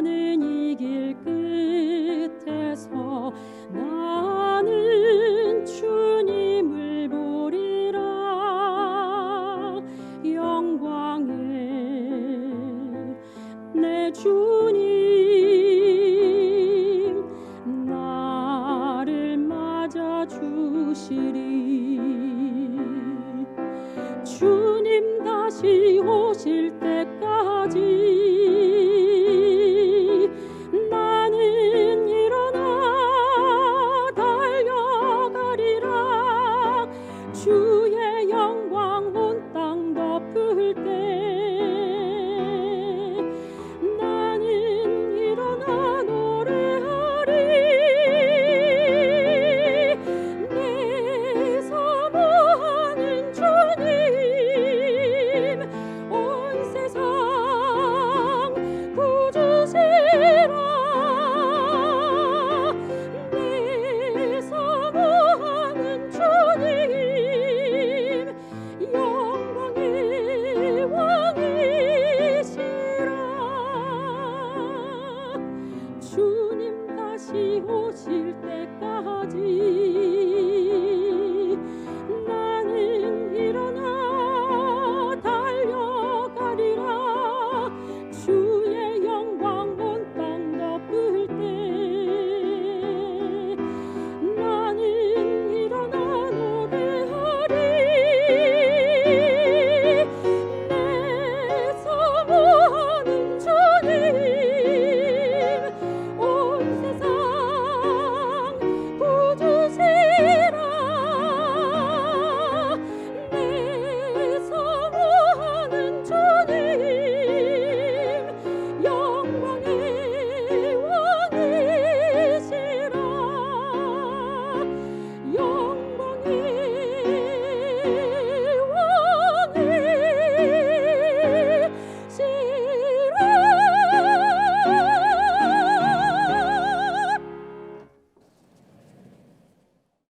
나의 가는 이 길 끝에서 나는 주님을 보리라. 영광의 내 주님 다시 오실 때까지.